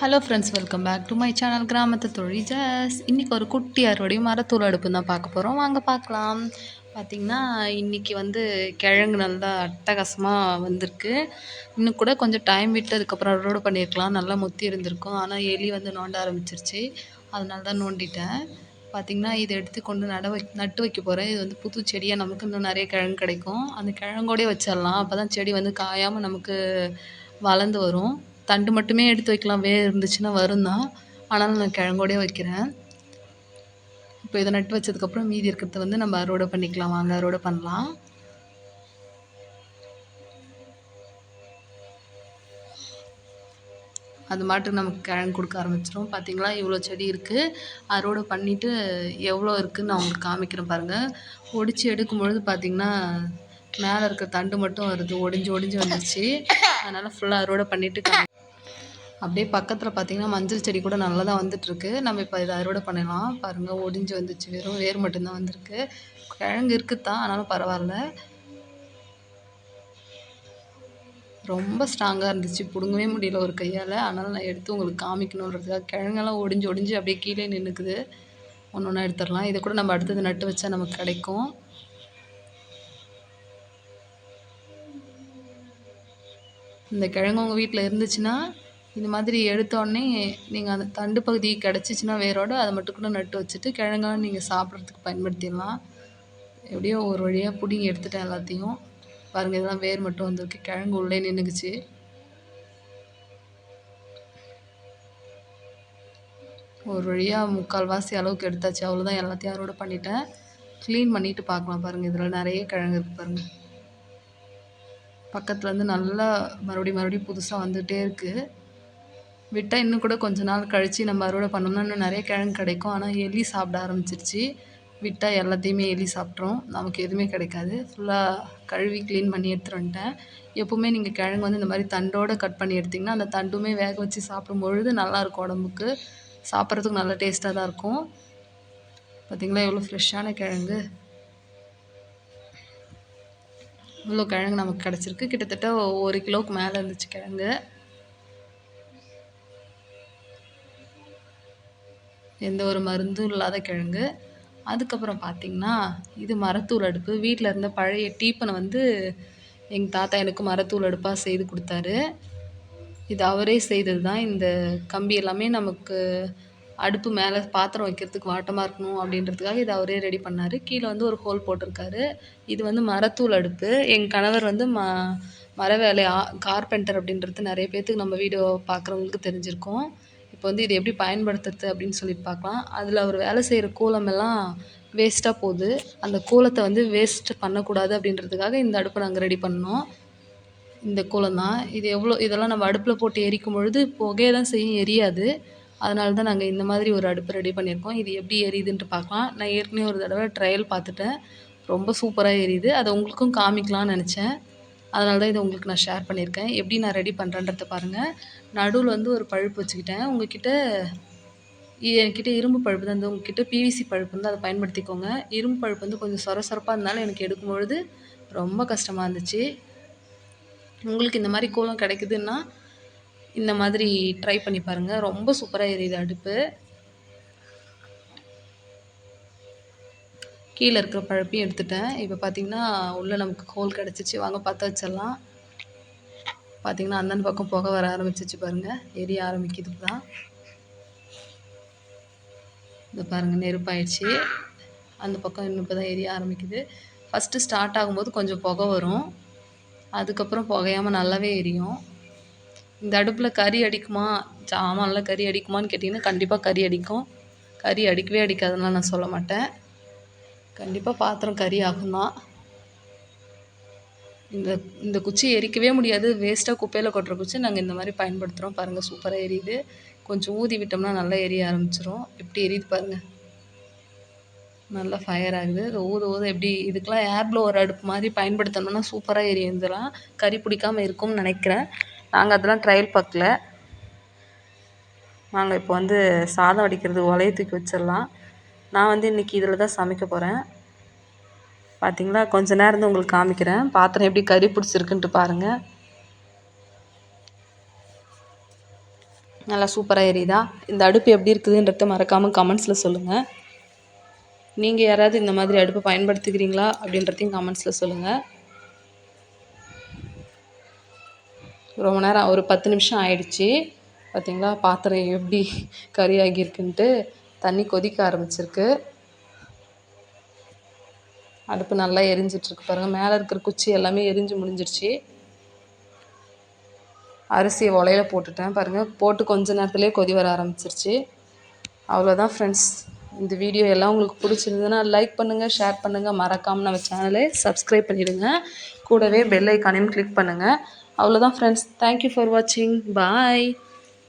Hello friends welcome back to my channel கிராமத்து தொழில் just இன்றைக்கி ஒரு குட்டி அறுவடையும் மரத்தூள் அடுப்பு தான் பார்க்க போகிறோம் வாங்க பார்க்கலாம். பார்த்திங்கன்னா இன்றைக்கி வந்து கிழங்கு நல்லா அட்டகாசமாக வந்திருக்கு. இன்னும் கூட கொஞ்சம் டைம் விட்டு அதுக்கப்புறம் அறுவடை பண்ணியிருக்கலாம் நல்லா முத்தி இருந்திருக்கும். ஆனால் எலி வந்து நோண்ட ஆரம்பிச்சிருச்சு. அதனால தான் நோண்டிட்டேன். பார்த்திங்கன்னா இதை எடுத்து கொண்டு நட வை நட்டு வைக்க போகிறேன் இது வந்து புது செடியாக நமக்கு இன்னும் நிறைய கிழங்கு கிடைக்கும். அந்த கிழங்கோடே வச்சிடலாம். அப்போ தான் செடி வந்து காயாமல் நமக்கு வளர்ந்து வரும். தண்டு மட்டுமே எடுத்து வைக்கலாம். வேர் இருந்துச்சுன்னா வரும் தான் ஆனாலும் நான் கிழங்கோடே வைக்கிறேன். இப்போ இதை நட்டு வச்சதுக்கப்புறம் மீதி இருக்கிறத வந்து நம்ம அறுவடை பண்ணிக்கலாம். வாங்க அறுவடை பண்ணலாம். அது மாட்டுக்கு நமக்கு கிழங்கு கொடுக்க ஆரம்பிச்சிடும் பார்த்தீங்களா? இவ்வளோ செடி இருக்குது அறுவடை பண்ணிவிட்டு எவ்வளோ இருக்குதுன்னு நான் உங்களுக்கு காமிக்கிறேன் பாருங்கள் ஒடிச்சு எடுக்கும்பொழுது பார்த்திங்கன்னா பார்த்தீங்கன்னா மேலே இருக்க தண்டு மட்டும் வருது. ஒடிஞ்சு ஒடிஞ்சு வந்துருச்சு. அதனால் ஃபுல்லாக அறுவடை பண்ணிவிட்டு அப்படியே பக்கத்தில் பார்த்தீங்கன்னா மஞ்சள் செடி கூட நல்லா தான் வந்துட்டுருக்கு. நம்ம இப்போ இதை அறுவடை பண்ணலாம். பாருங்கள் ஒடிஞ்சு வந்துச்சு. வெறும் வேர் மட்டும்தான் வந்திருக்கு. கிழங்கு இருக்குது? தான் ஆனாலும் பரவாயில்ல. ரொம்ப ஸ்ட்ராங்காக இருந்துச்சு. பிடுங்கவே முடியல ஒரு கையால். அதனால் நான் எடுத்து உங்களுக்கு காமிக்கணுன்றதுக்காக கிழங்கெல்லாம் ஒடிஞ்சு ஒடிஞ்சு அப்படியே கீழே நின்றுக்குது ஒன்று ஒன்றா எடுத்துடலாம். இதை கூட நம்ம அடுத்தது நட்டு வச்சா நமக்கு கிடைக்கும். இந்த கிழங்கு உங்கள் வீட்டில் இருந்துச்சுன்னா இந்த மாதிரி எடுத்தோடனே நீங்கள் அந்த தண்டு பகுதி கிடச்சிச்சின்னா வேரோடு அதை மட்டும் கூட நட்டு வச்சுட்டு கிழங்கா நீங்கள் சாப்பிட்றதுக்கு பயன்படுத்திடலாம். எப்படியோ ஒரு வழியாக பிடுங்கி எடுத்துட்டேன் எல்லாத்தையும். பாருங்கள் இதெல்லாம் வேர் மட்டும் வந்திருக்கு. கிழங்கு உள்ளே நின்றுக்குச்சு ஒரு வழியாக முக்கால்வாசி அளவுக்கு எடுத்தாச்சு. அவ்வளோதான் எல்லாத்தையும் அறுவடை பண்ணிட்டேன். க்ளீன் பண்ணிவிட்டு பார்க்கலாம் பாருங்கள் இதில் நிறைய கிழங்கு இருக்குது பாருங்கள் பக்கத்தில் வந்து நல்லா மறுபடியும் மறுபடியும் புதுசாக வந்துகிட்டே இருக்குது விட்டால் இன்னும் கூட கொஞ்ச நாள் கழித்து நம்ம அறுவடை பண்ணோம்னா இன்னும் நிறைய கிழங்கு கிடைக்கும். ஆனால் எலி சாப்பிட ஆரம்பிச்சிருச்சு. விட்டால் எல்லாத்தையுமே எலி சாப்பிட்ரும் நமக்கு எதுவுமே கிடைக்காது. ஃபுல்லாக கழுவி க்ளீன் பண்ணி எடுத்துகிட்டு வந்துட்டேன். எப்போவுமே நீங்கள் கிழங்கு வந்து இந்த மாதிரி தண்டோடு கட் பண்ணி எடுத்திங்கன்னா அந்த தண்டுமே வேக வச்சு சாப்பிடும் பொழுது நல்லாயிருக்கும் உடம்புக்கு. சாப்பிட்றதுக்கு நல்லா டேஸ்ட்டாக தான் இருக்கும். பார்த்திங்களா எவ்வளோ ஃப்ரெஷ்ஷான கிழங்கு. இவ்வளோ கிழங்கு நமக்கு கிடச்சிருக்கு. கிட்டத்தட்ட ஒரு கிலோவுக்கு மேலே இருந்துச்சு கிழங்கு. எந்த ஒரு மருந்தும் இல்லாத கிழங்கு. அதுக்கப்புறம் பார்த்திங்கன்னா இது மரத்தூள் அடுப்பு. வீட்டில் இருந்த பழைய டீப்பனை வந்து எங்கள் தாத்தா எனக்கு மரத்தூள் அடுப்பாக செய்து கொடுத்தாரு. இது அவரே செய்தது தான் இந்த கம்பி எல்லாமே நமக்கு அடுப்பு மேலே பாத்திரம் வைக்கிறதுக்கு வாட்டமாக இருக்கணும் அப்படின்றதுக்காக இது அவரே ரெடி பண்ணார். கீழே வந்து ஒரு ஹோல் போட்டிருக்காரு. இது வந்து மரத்தூள் அடுப்பு. எங்கள் கணவர் வந்து ம மர வேலை கார்பெண்டர் அப்படின்றது நிறைய பேர்த்துக்கு நம்ம வீடியோ பார்க்குறவங்களுக்கு தெரிஞ்சிருக்கும். இப்போ வந்து இது எப்படி பயன்படுத்துறது அப்படின்னு சொல்லிட்டு பார்க்கலாம். அதில் அவர் வேலை செய்கிற கூலமெல்லாம் வேஸ்ட்டாக போகுது. அந்த கூலத்தை வந்து வேஸ்ட் பண்ணக்கூடாது அப்படின்றதுக்காக இந்த அடுப்பை நாங்கள் ரெடி பண்ணோம். இந்த கூலம் தான். இது எவ்வளோ இதெல்லாம் நம்ம அடுப்பில் போட்டு எரிக்கும் பொழுது புகையை தான் செய்யும் எரியாது. அதனால தான் நாங்கள் இந்த மாதிரி ஒரு அடுப்பு ரெடி பண்ணியிருக்கோம். இது எப்படி எரியுதுன்ட்டு பார்க்கலாம். நான் ஏற்கனவே ஒரு தடவை ட்ரையல் பார்த்துட்டேன். ரொம்ப சூப்பராக எரியுது. அதை உங்களுக்கும் காமிக்கலாம்னு நினச்சேன். அதனால தான் இதை உங்களுக்கு நான் ஷேர் பண்ணியிருக்கேன். எப்படி நான் ரெடி பண்ணுறேன்றத பாருங்கள் நடுவில் வந்து ஒரு பழுப்பு வச்சுக்கிட்டேன். உங்கள்கிட்ட என்கிட்ட இரும்பு பழுப்பு தான். வந்து உங்ககிட்ட பிவிசி பழுப்பு வந்து அதை பயன்படுத்திக்கோங்க. இரும்பு பழுப்பு வந்து கொஞ்சம் சொர சொரப்பாக இருந்தாலும் எனக்கு எடுக்கும் பொழுது ரொம்ப கஷ்டமாக இருந்துச்சு. உங்களுக்கு இந்த மாதிரி கோலம் கிடைக்குதுன்னா இந்த மாதிரி ட்ரை பண்ணி பாருங்கள் ரொம்ப சூப்பராக எரியுது அடுப்பு. கீழே இருக்கிற பழப்பையும் எடுத்துட்டேன். இப்போ பார்த்திங்கன்னா உள்ளே நமக்கு ஹோல் கிடச்சிச்சு. வாங்க பற்ற வச்சிடலாம். பார்த்திங்கன்னா அந்தந்த பக்கம் புகை வர ஆரம்பிச்சிச்சு பாருங்கள் எரிய ஆரம்பிக்குது தான் இந்த பாருங்கள் நெருப்பாயிடுச்சு. அந்த பக்கம் இன்னும் இப்போ தான் எரிய ஆரம்பிக்குது. ஃபஸ்ட்டு ஸ்டார்ட் ஆகும்போது கொஞ்சம் புகை வரும். அதுக்கப்புறம் புகையாமல் நல்லாவே எரியும். இந்த அடுப்பில் கறி அடிக்குமா? ஜாமான்லாம் கறி அடிக்குமான்னு கேட்டிங்கன்னா கண்டிப்பாக கறி அடிக்கும். கறி அடிக்கவே அடிக்காதுன்னா நான் சொல்ல மாட்டேன். கண்டிப்பாக பாத்திரம் கறி ஆகும் தான் இந்த இந்த குச்சி எரிக்கவே முடியாது. வேஸ்ட்டாக குப்பையில் கொட்டுற குச்சி நாங்கள் இந்த மாதிரி பயன்படுத்துகிறோம் பாருங்கள் சூப்பராக எரியுது. கொஞ்சம் ஊதி விட்டோம்னா நல்லா எரிய ஆரம்பிச்சிரும். எப்படி எரியுது பாருங்கள் நல்லா ஃபயர் ஆகுது. அது ஊத ஊத எப்படி இதுக்கெலாம் ஏர் ப்ளோவர் அடுப்பு மாதிரி பயன்படுத்தணும்னா சூப்பராக எரியும் கறி பிடிக்காமல் இருக்கும்னு நினைக்கிறேன். நாங்கள் அதெல்லாம் ட்ரையல் பார்க்கல. நாங்கள் இப்போ வந்து சாதம் வடிக்கிறது ஒலையை தூக்கி வச்சிடலாம். நான் வந்து இன்றைக்கி இதில் தான் சமைக்க போகிறேன் பார்த்தீங்களா கொஞ்ச நேரம் உங்களுக்கு காமிக்கிறேன். பாத்திரம் எப்படி கறி பிடிச்சிருக்குன்ட்டு பாருங்கள் நல்லா சூப்பராக எரியுதா? இந்த அடுப்பு எப்படி இருக்குதுன்றத மறக்காமல் கமெண்ட்ஸில் சொல்லுங்கள் நீங்கள் யாராவது இந்த மாதிரி அடுப்பை பயன்படுத்துகிறீங்களா அப்படின்றதையும் கமெண்ட்ஸில் சொல்லுங்கள் ரொம்ப நேரம் ஒரு பத்து நிமிஷம் ஆயிடுச்சு. பார்த்தீங்களா பாத்திரம் எப்படி கறி ஆகியிருக்குன்ட்டு. தண்ணி கொதிக்க ஆரம்பிச்சிருக்கு. அடுப்பு நல்லா எரிஞ்சிட்ருக்கு பாருங்கள் மேலே இருக்கிற குச்சி எல்லாமே எரிஞ்சு முடிஞ்சிருச்சு. அரிசியை உலையில் போட்டுட்டேன் பாருங்கள் போட்டு கொஞ்ச நேரத்துலேயே கொதி வர ஆரம்பிச்சிருச்சு. அவ்வளோதான் ஃப்ரெண்ட்ஸ் இந்த வீடியோ எல்லாம் உங்களுக்கு பிடிச்சிருந்ததுன்னா லைக் பண்ணுங்கள் ஷேர் பண்ணுங்கள் மறக்காமல் நம்ம சேனலை சப்ஸ்கிரைப் பண்ணிவிடுங்க கூடவே பெல் ஐக்கானையும் கிளிக் பண்ணுங்கள் அவ்வளோதான் ஃப்ரெண்ட்ஸ் தேங்க்யூ ஃபார் வாட்சிங் பாய்